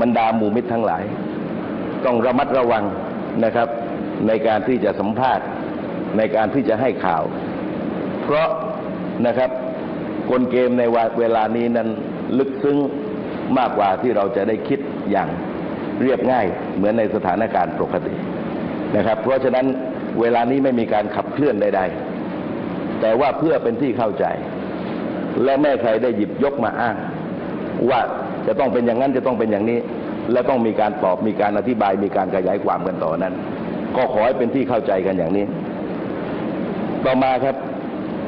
บรรดาหมู่มิตรทั้งหลาย ต้องระมัดระวังนะครับ ในการที่จะสัมภาษณ์ในการที่จะให้ข่าว เพราะนะครับกลเกมในเวลานี้นั้นลึกซึ้งมากกว่าที่เราจะได้คิดอย่างเรียบง่ายเหมือนในสถานการณ์ปกตินะครับ เพราะฉะนั้นเวลานี้ไม่มีการขับเคลื่อนใด ๆ แต่ว่าเพื่อเป็นที่เข้าใจ และแม่ใครได้หยิบยกมาอ้างว่า จะต้องเป็นอย่างนั้นจะต้องเป็นอย่างนี้ และต้องมีการตอบมีการอธิบายมีการขยายความกันต่อนั้น ก็ขอให้เป็นที่เข้าใจกันอย่างนี้ ต่อมาครับ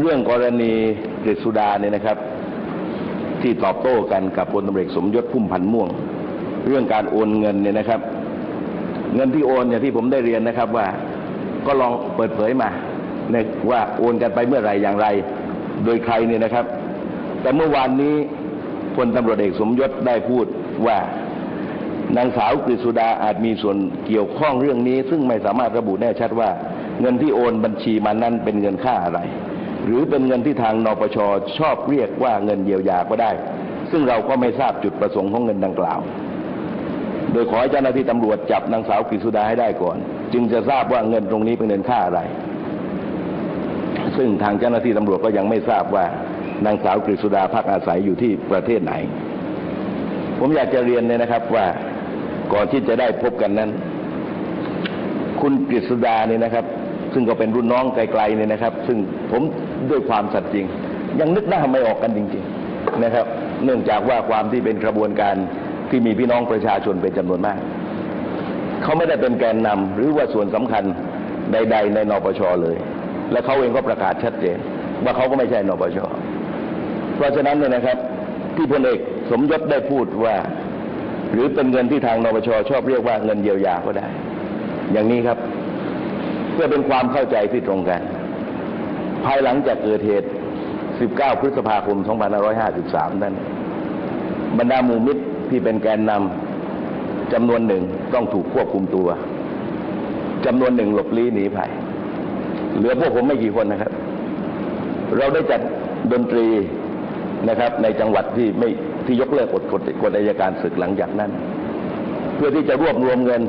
เรื่องกรณีกฤษดาเนี่ยนะครับ ที่ตอบโต้กันกับพลตำรวจสมยศพุ่มพันธ์ม่วง เรื่องการโอนเงินเนี่ยนะครับ เงินที่โอนอย่างที่ผมได้เรียนนะครับว่าก็ลองเปิดเผยมาว่าโอนกันไปเมื่อไหร่อย่างไร โดยใครเนี่ยนะครับ แต่เมื่อวานนี้ พลตำรวจเอกสมยศได้พูดว่านางสาวกฤษดาอาจมีส่วนเกี่ยวข้องเรื่องนี้ ซึ่งไม่สามารถระบุแน่ชัดว่า เงินที่โอนบัญชีมานั้นเป็นเงินค่าอะไร หรือเป็นเงินที่ทางนปชชอบเรียกว่าเงินเยียวยาก็ได้ ซึ่งเราก็ไม่ทราบจุดประสงค์ของเงินดังกล่าว โดยขอให้เจ้าหน้าที่ตำรวจจับนางสาวกฤษดาให้ได้ก่อน จึงจะทราบว่าเงินตรงนี้เป็นเงินค่าอะไร ซึ่งทางเจ้าหน้าที่ตำรวจก็ยังไม่ทราบว่า นางสาวกฤษดาพักอาศัยอยู่ที่ประเทศไหน ผมอยากจะเรียนเนี่ยนะครับว่าก่อนที่จะได้พบกันนั้น คุณกฤษดาเนี่ยนะครับ ซึ่งก็เป็นรุ่นน้องไกลๆเนี่ยนะครับ ซึ่งผมด้วยความสัตย์จริง ยังนึกหน้าไม่ออกกันจริง ๆนะครับ เนื่องจากว่าความที่เป็นกระบวนการที่มีพี่น้องประชาชนเป็นจำนวนมาก เขาไม่ได้เป็นแกนนำหรือว่าส่วนสำคัญใด ๆ ในนปชเลย และเขาเองก็ประกาศชัดเจนว่าเขาก็ไม่ใช่นปช เพราะฉะนั้นเนี่ยนะครับที่พลเอกสมยศได้พูดว่า หรือเป็นเงินที่ทางนปชชอบเรียกว่าเงินเยียวยาก็ได้ อย่างนี้ครับ เพื่อเป็นความเข้าใจที่ตรงกัน ภายหลังจากเกิดเหตุ 19 พฤษภาคม 2553 นั้น บรรดาหมู่มิตรที่เป็นแกนนำจำนวนหนึ่งต้องถูกควบคุมตัวจำนวนหนึ่งหลบลี้หนีภัยเหลือพวกผมไม่กี่คนนะครับ เราได้จัดดนตรี นะครับ ในจังหวัดที่ไม่ที่ยกเลิกกฎกฎกฎอัยการศึกหลังจากนั้น เพื่อที่จะรวบรวมเงิน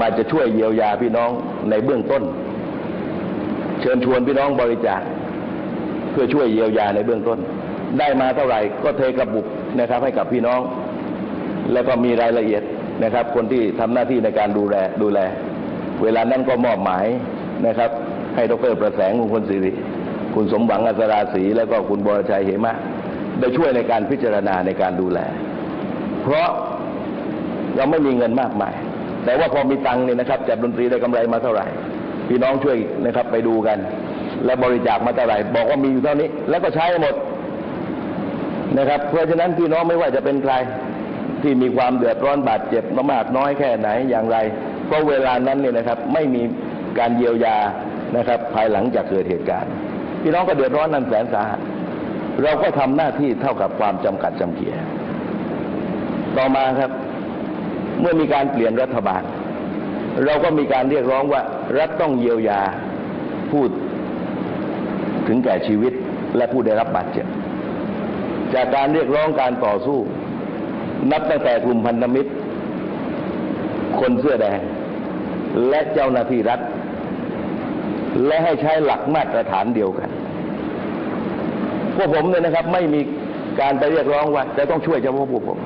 มาจะช่วยเยียวยาพี่น้องในเบื้องต้น เชิญชวนพี่น้องบริจาคเพื่อช่วยเยียวยาในเบื้องต้น ได้มาเท่าไหร่ก็เทกระบุกนะครับ ให้กับพี่น้อง แล้วก็มีรายละเอียดนะครับ คนที่ทำหน้าที่ในการดูแลดูแล เวลานั้นก็มอบหมายนะครับ ให้ดรประแสงมงคลศิริ คุณสมหวังอัศราศีแล้วก็คุณบรชัยเหมะ ได้ช่วยในการพิจารณาในการดูแล เพราะเราไม่มีเงินมากมาย แต่ว่าพอมีตังค์เนี่ยนะครับจัดดนตรีได้กำไรมาเท่าไหร่ พี่น้องช่วยนะครับไปดูกัน และบริจาคมาเท่าไหร่ บอกว่ามีอยู่เท่านี้ แล้วก็ใช้หมดนะครับ เพราะฉะนั้นพี่น้องไม่ว่าจะเป็นใครที่มีความเดือดร้อนบาดเจ็บมามากน้อยแค่ไหนอย่างไร เพราะเวลานั้นเนี่ยนะครับไม่มีการเยียวยานะครับ ภายหลังจากเกิดเหตุการณ์ พี่น้องก็เดือดร้อนนันแสนสาหัสเราก็ทำหน้าที่เท่ากับความจำกัดจำเกียต่อมาครับ เมื่อมีการเปลี่ยนรัฐบาล เราก็มีการเรียกร้องว่า รัฐต้องเยียวยาผู้ถึงแก่ชีวิตและผู้ได้รับบาดเจ็บจากการเรียกร้องการต่อสู้ นับตั้งแต่กลุ่มพันธมิตร คนเสื้อแดง และเจ้าหน้าที่รัฐ และให้ใช้หลักมาตรฐานเดียวกัน พวกผมเนี่ยนะครับ ไม่มีการไปเรียกร้องว่าจะต้องช่วยเฉพาะพวกผม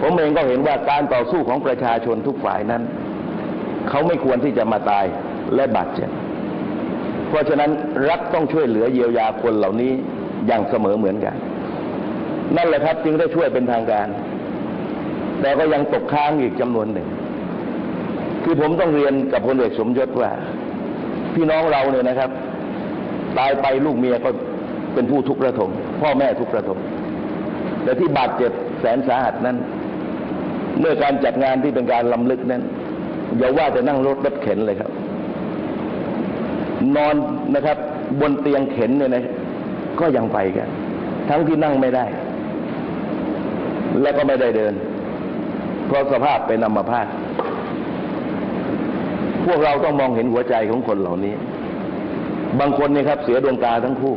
ผมเองก็เห็นว่าการต่อสู้ของประชาชนทุกฝ่ายนั้น เขาไม่ควรที่จะมาตายและบาดเจ็บเพราะฉะนั้นรัฐต้องช่วยเหลือเยียวยาคนเหล่านี้อย่างเสมอเหมือนกัน นั่นแหละครับจึงได้ช่วยเป็นทางการ แต่ก็ยังตกค้างอีกจำนวนหนึ่ง คือผมต้องเรียนกับพลเอกสมยศว่า พี่น้องเราเนี่ยนะครับ ตายไปลูกเมียก็เป็นผู้ทุกข์ระทมพ่อแม่ทุกข์ระทมแต่ที่บาดเจ็บแสนสาหัสนั้น เมื่อการจัดงานที่เป็นการลำลึกนั้นอย่าว่าแต่นั่งรถรถเข็นเลยครับ นอนนะครับ บนเตียงเข็นเนี่ยนะก็ยังไปกัน ทั้งที่นั่งไม่ได้ และก็ไม่ได้เดิน เพราะสภาพเป็นอัมพาต พวกเราต้องมองเห็นหัวใจของคนเหล่านี้ บางคนเนี่ยครับ เสียดวงตาทั้งคู่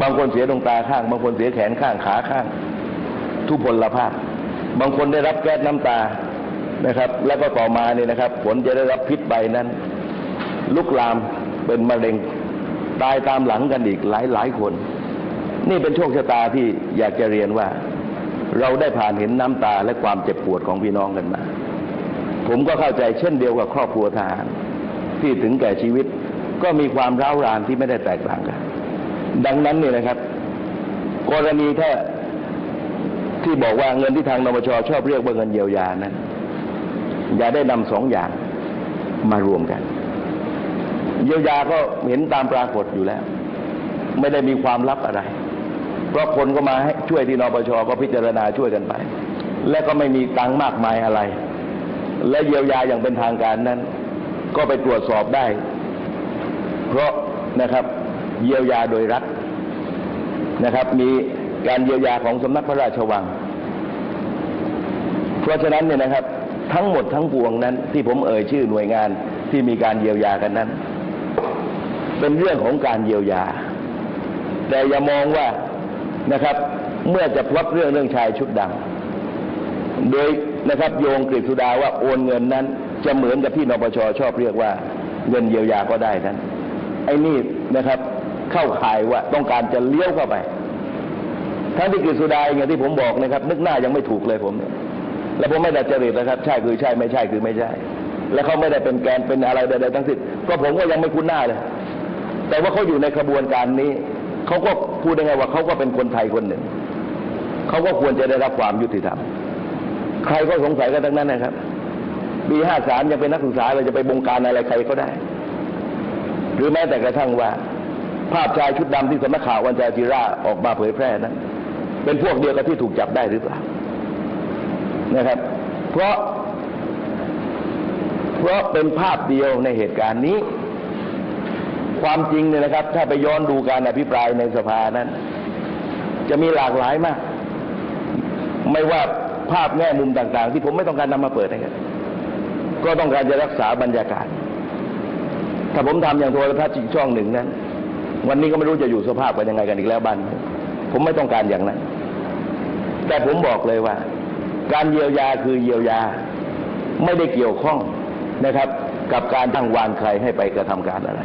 บางคนเสียดวงตาข้าง บางคนเสียแขนข้างขาข้าง ทุพพลภาพ บางคนได้รับแก๊สน้ำตานะครับ แล้วก็ต่อมาเนี่ยนะครับ ผลจะได้รับพิษใบนั้น ลุกลามเป็นมะเร็งตายตามหลังกันอีกหลายหลายคน นี่เป็นโชคชะตาที่อยากจะเรียนว่า เราได้ผ่านเห็นน้ำตาและความเจ็บปวดของพี่น้องกันมา ผมก็เข้าใจเช่นเดียวกับครอบครัวทหารที่ถึงแก่ชีวิต ก็มีความร้าวรานที่ไม่ได้แตกต่างกัน ดังนั้นเนี่ยนะครับ กรณีถ้าที่บอกว่าเงินที่ทางนปชชอบเรียกว่าเงินเยียวยานั้นอย่าได้นำสองอย่างมารวมกัน เยียวยาก็เห็นตามปรากฏอยู่แล้ว ไม่ได้มีความลับอะไร เพราะคนก็มาให้ช่วยที่นปชก็พิจารณาช่วยกันไป และก็ไม่มีตังค์มากมายอะไร และเยียวยาอย่างเป็นทางการนั้น ก็ไปตรวจสอบได้ เพราะนะครับเยียวยาโดยรัฐนะครับ มีการเยียวยาของสำนักพระราชวัง เพราะฉะนั้นเนี่ยนะครับ ทั้งหมดทั้งปวงนั้น ที่ผมเอ่ยชื่อหน่วยงานที่มีการเยียวยากันนั้น เป็นเรื่องของการเยียวยา แต่อย่ามองว่านะครับ เมื่อจะพลดเรื่องเรื่องชายชุดดำโดย นะครับ โยงกฤษสุดาว่าโอนเงินนั้น จะเหมือนกับที่นปชชอบเรียกว่า เงินเยียวยาก็ได้นั้นไอ้นี่นะครับเข้าข่ายว่าต้องการจะเลี้ยวเข้าไปทั้งที่กฤษสุดาอย่างที่ผมบอกนะครับ นึกหน้ายังไม่ถูกเลยผมเนี่ยแล้วผมไม่ได้จริตนะครับ ใช่คือใช่ไม่ใช่คือไม่ใช่ แล้วเขาไม่ได้เป็นแกนเป็นอะไรใดๆทั้งสิ้นก็ผมก็ยังไม่คุ้นหน้าเลย แต่ว่าเขาอยู่ในขบวนการนี้เขาก็พูดได้ไงว่าเขาก็เป็นคนไทยคนหนึ่งเขาก็ควรจะได้รับความยุติธรรม ใครก็สงสัยกันทั้งนั้นนะครับปีห้าสามยังเป็นนักศึกษาเราจะไปบงการอะไรใครก็ได้ หรือแม้แต่กระทั่งว่า ภาพชายชุดดำที่สำนักข่าววันจาจิราออกมาเผยแพร่นั้น เป็นพวกเดียวกับที่ถูกจับได้หรือเปล่านะครับ เพราะ เพราะเป็นภาพเดียวในเหตุการณ์นี้ ความจริงเนี่ยนะครับ ถ้าไปย้อนดูการอภิปรายในสภานั้น จะมีหลากหลายมาก ไม่ว่า ภาพแง่มุมต่าง ๆ ที่ผมไม่ต้องการนำมาเปิดนะครับก็ต้องการจะรักษาบรรยากาศ ถ้าผมทำอย่างโทรทัศน์อีกช่องหนึ่งนั้น วันนี้ก็ไม่รู้จะอยู่สภาพกันยังไงกันอีกแล้วบ้าน ผมไม่ต้องการอย่างนั้น แต่ผมบอกเลยว่า การเยียวยาคือเยียวยาไม่ได้เกี่ยวข้องนะครับ กับการตั้งวานใครให้ไปกระทำการอะไร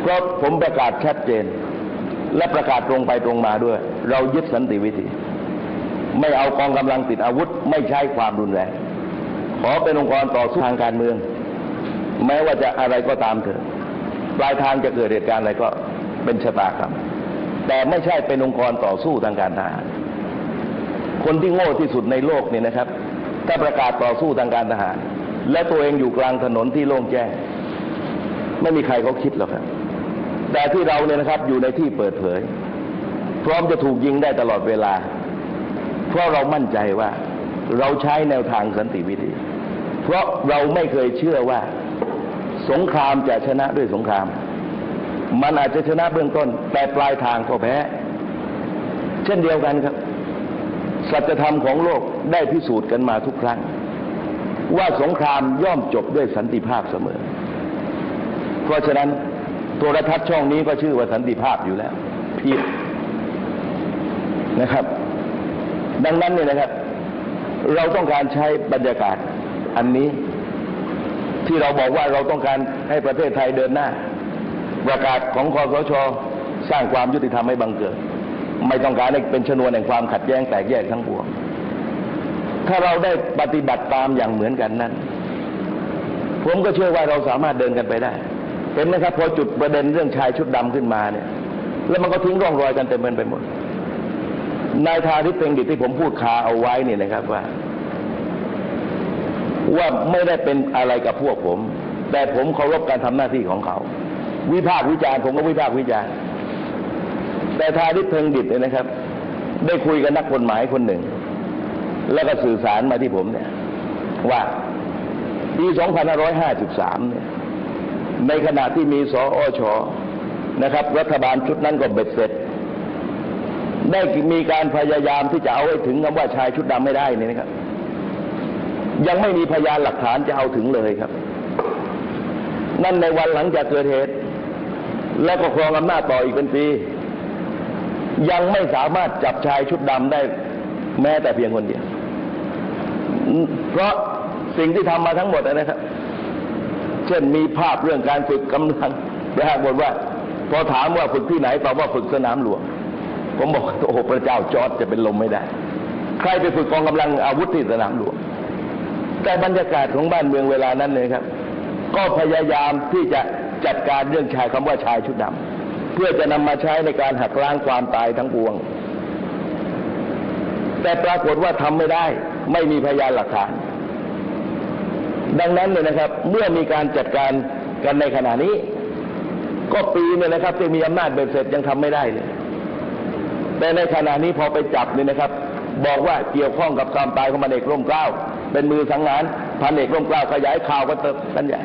เพราะผมประกาศชัดเจน และประกาศตรงไปตรงมาด้วย เรายึดสันติวิธี ไม่เอากองกำลังติดอาวุธ ไม่ใช้ความรุนแรงขอเป็นองค์กรต่อสู้ทางการเมือง แม้ว่าจะอะไรก็ตามเถอะปลายทางจะเกิดเหตุการณ์อะไรก็เป็นชะตากรรมแต่ไม่ใช่เป็นองค์กรต่อสู้ทางการทหารคนที่โง่ที่สุดในโลกเนี่ยนะครับ ถ้าประกาศต่อสู้ทางการทหาร และตัวเองอยู่กลางถนนที่โล่งแจ้ง ไม่มีใครเขาคิดหรอกครับ แต่ที่เราเนี่ยนะครับอยู่ในที่เปิดเผย พร้อมจะถูกยิงได้ตลอดเวลา ราะเรามั่นใจว่าเราใช้แนวทางสันติวิธี เพราะเราไม่เคยเชื่อว่า สงครามจะชนะด้วยสงคราม มันอาจจะชนะเบื้องต้น แต่ปลายทางก็แพ้ เช่นเดียวกันครับ สัจธรรมของโลกได้พิสูจน์กันมาทุกครั้ง ว่าสงครามย่อมจบด้วยสันติภาพเสมอ เพราะฉะนั้นโทรทัศน์ช่องนี้ก็ชื่อว่าสันติภาพอยู่แล้วผิดนะครับ ดังนั้นเนี่ยนะครับ เราต้องการใช้บรรยากาศอันนี้ ที่เราบอกว่าเราต้องการให้ประเทศไทยเดินหน้า ประกาศของคอสชสร้างความยุติธรรมให้บังเกิด ไม่ต้องการให้เป็นชนวนแห่งความขัดแย้งแตกแยกทั้งปวงถ้าเราได้ปฏิบัติตามอย่างเหมือนกันนั้น ผมก็เชื่อว่าเราสามารถเดินกันไปได้เห็นไหมครับพอจุดประเด็นเรื่องชายชุดดำขึ้นมาเนี่ย แล้วมันก็ทิ้งร่องรอยกันเต็มไปหมด นายทาริศเพ็งดิตที่ผมพูดคาเอาไว้เนี่ยนะครับว่า ว่าไม่ได้เป็นอะไรกับพวกผม แต่ผมเคารพการทำหน้าที่ของเขา วิพากษ์วิจารณ์ผมก็วิพากษ์วิจารณ์แต่ทาริศเพ็งดิตเนี่ยนะครับ ได้คุยกับนักกฎหมายคนหนึ่ง แล้วก็สื่อสารมาที่ผมเนี่ย ว่าปี 2553 เนี่ย ในขณะที่มีสออชนะครับ รัฐบาลชุดนั้นก็เบ็ดเสร็จ ได้มีการพยายามที่จะเอาให้ถึงคำว่าชายชุดดำไม่ได้นี่นะครับ ยังไม่มีพยานหลักฐานจะเอาถึงเลยครับ นั่นในวันหลังจากเกิดเหตุ แล้วก็ครองอำนาจต่ออีกเป็นปี ยังไม่สามารถจับชายชุดดำได้แม้แต่เพียงคนเดียว เพราะสิ่งที่ทำมาทั้งหมดนะครับ เช่นมีภาพเรื่องการฝึกกำลังปรากฏว่า พอถามว่าฝึกที่ไหนตอบว่าฝึกสนามหลวง ผมบอกโอ้โหพระเจ้าจอร์ดจะเป็นลมไม่ได้ ใครไปฝึกกองกำลังอาวุธที่สนามหลวงแต่บรรยากาศของบ้านเมืองเวลานั้นเลยครับ ก็พยายามที่จะจัดการเรื่องชายคำว่าชายชุดดำเพื่อจะนำมาใช้ในการหักล้างความตายทั้งปวง แต่ปรากฏว่าทำไม่ได้ ไม่มีพยานหลักฐาน ดังนั้นเนี่ยนะครับ เมื่อมีการจัดการกันในขณะนี้ ก็ปีเนี่ยนะครับที่มีอำนาจเบ็ดเสร็จยังทำไม่ได้เลย แต่ในขณะนี้พอไปจับนี่นะครับ บอกว่าเกี่ยวข้องกับความตายของพันเอกร่มเกล้า เป็นมือสังหารพันเอกร่มเกล้าขยายข่าวก็เติบกันใหญ่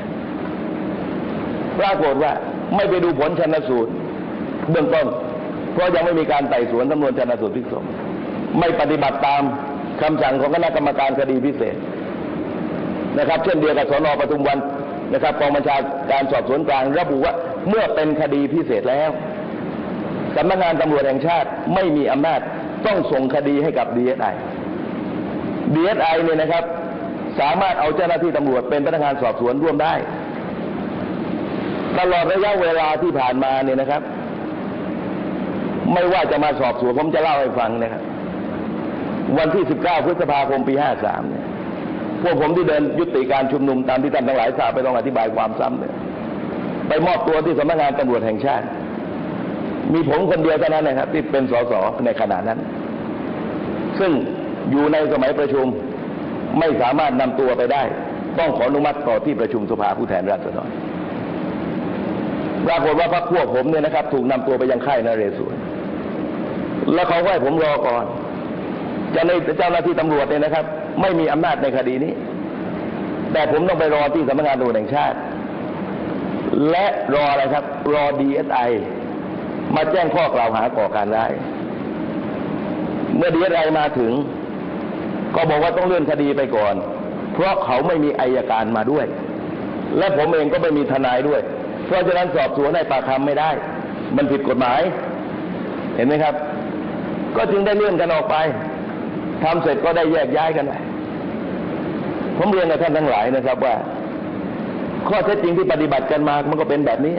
ปรากฏว่าไม่ไปดูผลชนสูตร เบื้องต้น เพราะยังไม่มีการไต่สวนจำนวนชนสูตรพิกศพไม่ปฏิบัติตามคำสั่งของคณะกรรมการคดีพิเศษนะครับ เช่นเดียวกับสนปทุมวันนะครับกองบัญชาการสอบสวนกลางระบุว่าเมื่อเป็นคดีพิเศษแล้ว สำนักงานตำรวจแห่งชาติไม่มีอำนาจต้องส่งคดีให้กับ DSI DSI เนี่ยนะครับ สามารถเอาเจ้าหน้าที่ตำรวจเป็นพนักงานสอบสวนร่วมได้ ตลอดระยะเวลาที่ผ่านมาเนี่ยนะครับ ไม่ว่าจะมาสอบสวนผมจะเล่าให้ฟังนะครับ วันที่ 19 พฤษภาคมปี 53 เนี่ยพวกผมที่เดินยุติการชุมนุมตามที่ท่านทั้งหลายทราบไปต้องอธิบายความซ้ำเนี่ยไปมอบตัวที่สำนักงานตำรวจแห่งชาติ มีผมคนเดียวเท่านั้นนะครับ ที่เป็นสสในขณะนั้น ซึ่งอยู่ในสมัยประชุมไม่สามารถนำตัวไปได้ ต้องขออนุมัติต่อที่ประชุมสภาผู้แทนราษฎรปรากฏว่าพรรคพวกผมเนี่ยนะครับ ถูกนำตัวไปยังค่ายนเรศวรแล้วเขาก็ให้ผมรอก่อนจะในเจ้าหน้าที่ตำรวจเนี่ยนะครับ ไม่มีอำนาจในคดีนี้ แต่ผมต้องไปรอที่สำนักงานตำรวจแห่งชาติ และรออะไรครับ รอดีเอสไอ มาแจ้งข้อกล่าวหาก่อการร้ายเมื่อดีอสไอมาถึง ก็บอกว่าต้องเลื่อนคดีไปก่อน เพราะเขาไม่มีอายการมาด้วย และผมเองก็ไม่มีทนายด้วย เพราะฉะนั้นสอบสวนให้ปากคำไม่ได้ มันผิดกฎหมาย เห็นไหมครับ ก็จึงได้เลื่อนกันออกไปทำเสร็จก็ได้แยกย้ายกันไปผมเรียนกับท่านทั้งหลายนะครับว่า ข้อเท็จจริงที่ปฏิบัติกันมา มันก็เป็นแบบนี้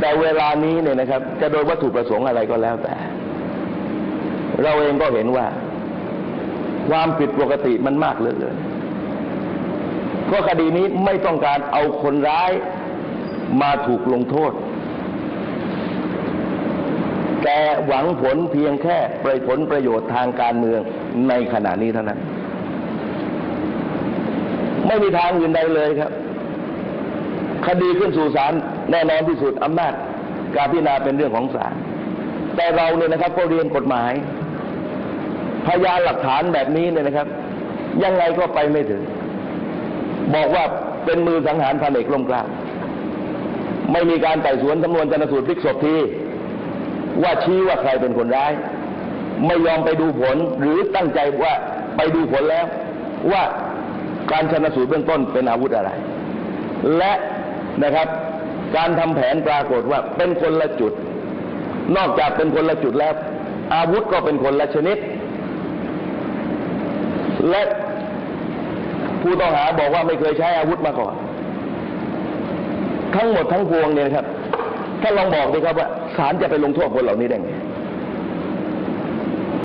แต่เวลานี้เนี่ยนะครับ จะโดยวัตถุประสงค์อะไรก็แล้วแต่ เราเองก็เห็นว่า ความผิดปกติมันมากเหลือเกินเพราะคดีนี้ไม่ต้องการเอาคนร้ายมาถูกลงโทษ แต่หวังผลเพียงแค่ปผลประโยชน์ทางการเมืองในขณะนี้เท่านั้น ไม่มีทางอื่นใดเลยครับ คดีขึ้นสู่ศาลแน่นอนที่สุดอำนาจการพิจารณาเป็นเรื่องของศาลแต่เราเนี่ยนะครับก็เรียนกฎหมาย พยานหลักฐานแบบนี้เนี่ยนะครับ ยังไงก็ไปไม่ถึง บอกว่าเป็นมือสังหารพันเอกลมกล้าไม่มีการไต่สวนสำนวนชนสูตรพลิกศพทีว่าชี้ว่าใครเป็นคนร้าย ไม่ยอมไปดูผลหรือตั้งใจว่าไปดูผลแล้วว่าการชนสูตรเบื้องต้นเป็นอาวุธอะไร และ นะครับ การทำแผนปรากฏว่าเป็นคนละจุด นอกจากเป็นคนละจุดแล้ว อาวุธก็เป็นคนละชนิด และผู้ต้องหาบอกว่าไม่เคยใช้อาวุธมาก่อน ทั้งหมดทั้งพวงเนี่ยครับ ถ้าลองบอกดีครับว่าศาลจะไปลงโทษคนเหล่านี้ได้ไง